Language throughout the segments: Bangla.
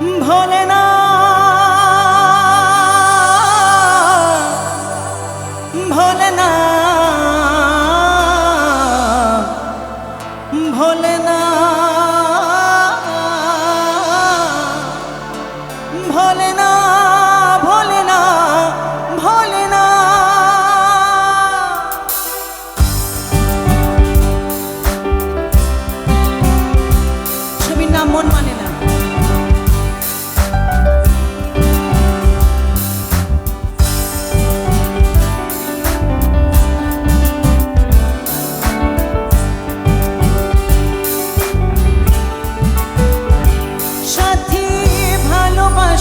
ভোলেনা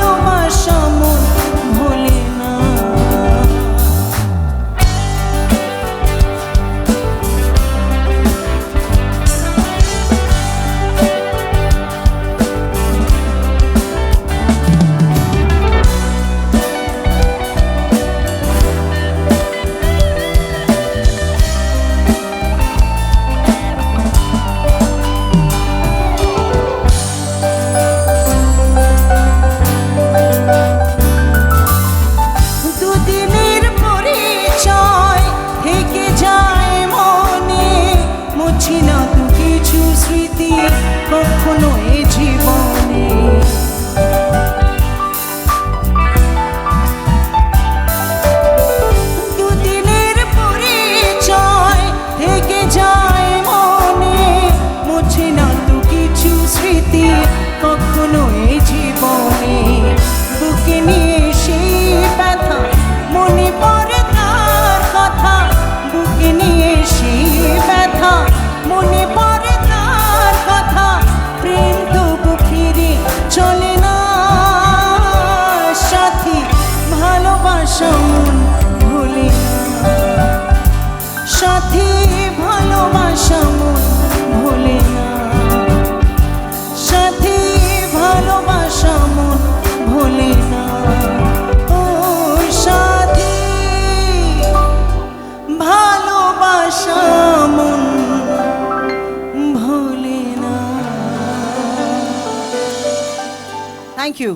alma chamou. পাচ্ছি না তো কিছু স্মৃতি কখনো এ জীবনে। যায় মনে, মুছে কিছু স্মৃতি কখনো এ জীবনে। বুকে নিয়ে ভালোবাসা মন ভোলে না। সাথে ভালোবাসা মন ভোলে না। ও সাথে, ভালোবাসা মন ভোলে না। Thank you